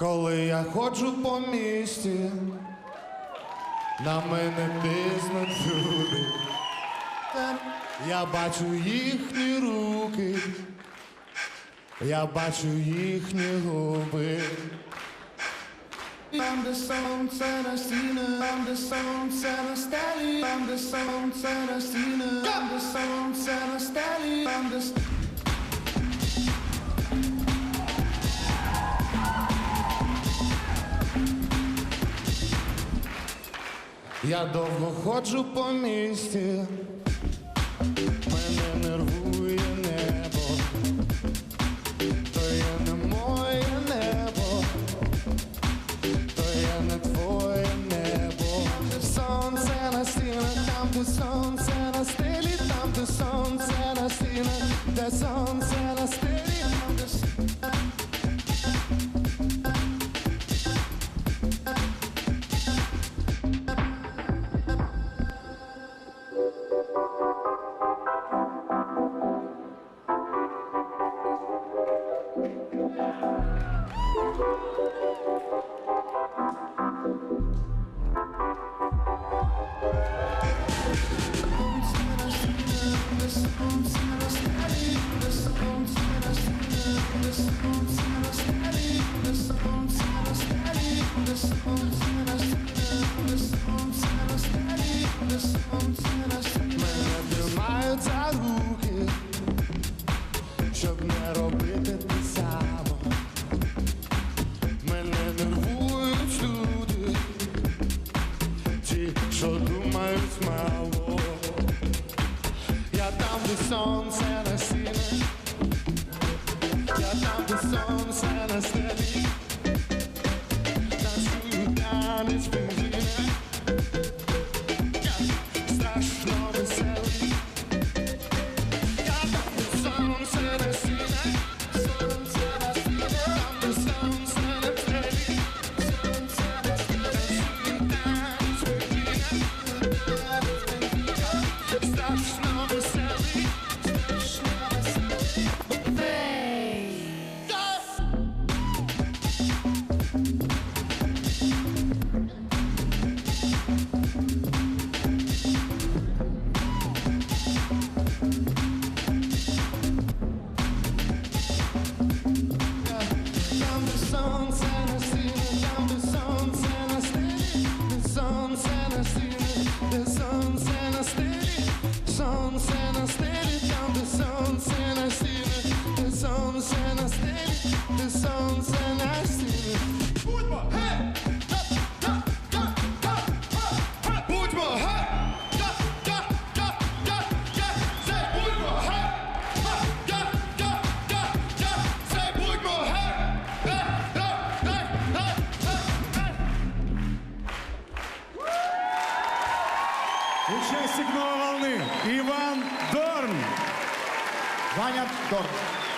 Коли я ходжу по місті, на мене тиснуть люди. Я бачу їхні руки, я бачу їхні губи. I'm the songs and I seen her. I'm the songs and I style. I'm the songs and I seen her. I'm the Я довго ходжу по місті, мене нервує небо, то є не моє небо, то є не твоє небо. Де сонце на стінах, там, де сонце на стелі, там, де сонце на стінах, де сонце на стелі, I'm sorry. atmosphere Участник новой волны Иван Дорн. Ваня Дорн.